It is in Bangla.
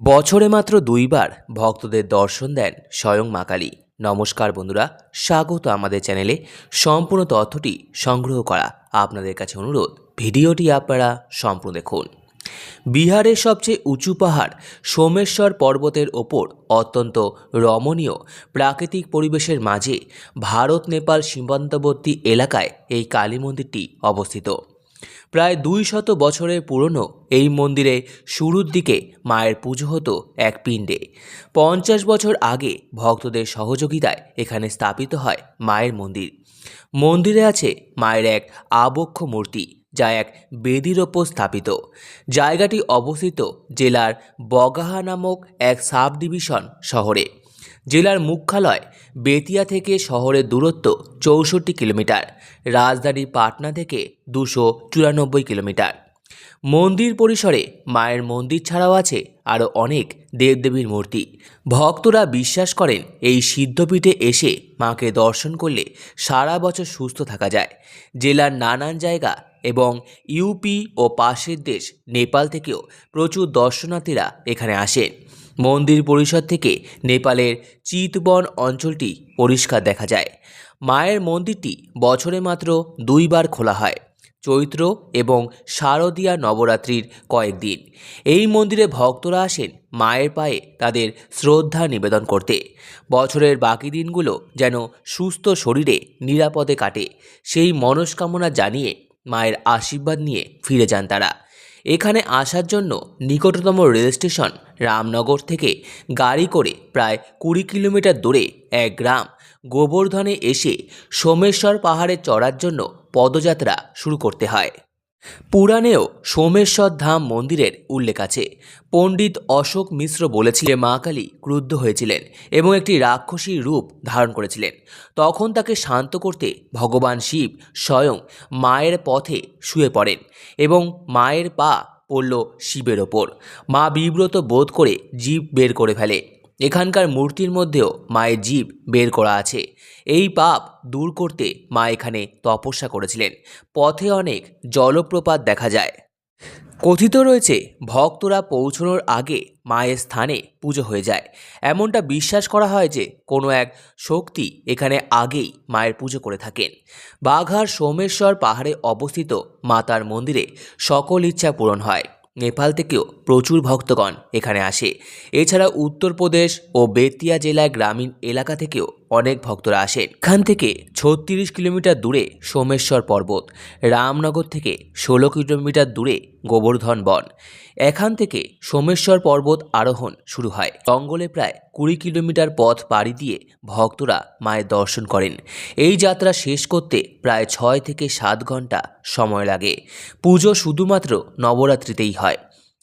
বছরে মাত্র দুইবার ভক্তদের দর্শন দেন স্বয়ং মা কালী। নমস্কার বন্ধুরা, স্বাগত আমাদের চ্যানেলে। সম্পূর্ণ তথ্যটি সংগ্রহ করা আপনাদের কাছে অনুরোধ। ভিডিওটি আপনারা সম্পূর্ণ দেখুন। বিহারের সবচেয়ে উঁচু পাহাড় সোমেশ্বর পর্বতের ওপর অত্যন্ত রমণীয় প্রাকৃতিক পরিবেশের মাঝে ভারত নেপাল সীমান্তবর্তী এলাকায় এই কালী মন্দিরটি অবস্থিত। প্রায় দুই শত বছরের পুরনো এই মন্দিরে শুরুর দিকে মায়ের পুজো হতো এক পিণ্ডে। পঞ্চাশ বছর আগে ভক্তদের সহযোগিতায় এখানে স্থাপিত হয় মায়ের মন্দির। মন্দিরে আছে মায়ের এক আবক্ষ মূর্তি, যা এক বেদির ওপর স্থাপিত। জায়গাটি অবস্থিত জেলার বগাহা নামক এক সাব ডিভিশন শহরে। জেলার মুখ্যালয় বেতিয়া থেকে শহরের দূরত্ব চৌষট্টি কিলোমিটার রাজধানী পাটনা থেকে দুশো চুরানব্বই কিলোমিটার। মন্দির পরিসরে মায়ের মন্দির ছাড়াও আছে আরও অনেক দেবদেবীর মূর্তি। ভক্তরা বিশ্বাস করেন এই সিদ্ধপীঠে এসে মাকে দর্শন করলে সারা বছর সুস্থ থাকা যায়। জেলার নানান জায়গা এবং ইউপি ও পাশের দেশ নেপাল থেকেও প্রচুর দর্শনার্থীরা এখানে আসেন। মন্দির পরিসর থেকে নেপালের চিতবন অঞ্চলটি পরিষ্কার দেখা যায়। মায়ের মন্দিরটি বছরে মাত্র দুইবার খোলা হয়। চৈত্র এবং শারদীয়া নবরাত্রির কয়েকদিন। এই মন্দিরে ভক্তরা আসেন মায়ের পায়ে তাদের শ্রদ্ধা নিবেদন করতে। বছরের বাকি দিনগুলো যেন সুস্থ শরীরে নিরাপদে কাটে। সেই মনস্কামনা জানিয়ে মায়ের আশীর্বাদ নিয়ে ফিরে যান তারা। এখানে আসার জন্য নিকটতম রেল স্টেশন রামনগর থেকে গাড়ি করে প্রায় কুড়ি কিলোমিটার দূরে এক গ্রাম। গোবর্ধনে এসে সোমেশ্বর পাহাড়ে চড়ার জন্য পদযাত্রা শুরু করতে হয়। পুরাণেও সোমেশ্বর ধাম মন্দিরের উল্লেখ আছে। পণ্ডিত অশোক মিশ্র বলেছিলেন, মা কালী ক্রুদ্ধ হয়েছিলেন এবং একটি রাক্ষসী রূপ ধারণ করেছিলেন। তখন তাকে শান্ত করতে ভগবান শিব স্বয়ং মায়ের পথে শুয়ে পড়েন এবং মায়ের পা পড়ল শিবের ওপর। মা বিব্রত বোধ করে জীব বের করে ফেলে। এখানকার মূর্তির মধ্যেও মায়ের জীব বের করা আছে। এই পাপ দূর করতে মা এখানে তপস্যা করেছিলেন। পথে অনেক জলপ্রপাত দেখা যায়। কথিত রয়েছে, ভক্তরা পৌঁছানোর আগে মায়ের স্থানে পুজো হয়ে যায়। এমনটা বিশ্বাস করা হয় যে, কোনো এক শক্তি এখানে আগেই মায়ের পুজো করে থাকেন। বাঘার সোমেশ্বর পাহাড়ে অবস্থিত মাতার মন্দিরে সকল ইচ্ছা পূরণ হয়। নেপাল থেকেও প্রচুর ভক্তগণ এখানে আসে। এছাড়া উত্তরপ্রদেশ ও বেতিয়া জেলায় গ্রামীণ এলাকা থেকেও অনেক ভক্তরা আসেন। এখান থেকে ছত্রিশ কিলোমিটার দূরে সোমেশ্বর পর্বত, রামনগর থেকে ষোলো কিলোমিটার দূরে গোবর্ধন বন। এখান থেকে সোমেশ্বর পর্বত আরোহণ শুরু হয়। জঙ্গলে প্রায় কুড়ি কিলোমিটার পথ পাড়ি দিয়ে ভক্তরা মায়ের দর্শন করেন। এই যাত্রা শেষ করতে প্রায় ছয় থেকে সাত ঘণ্টা সময় লাগে। পুজো শুধুমাত্র নবরাত্রিতেই হয়।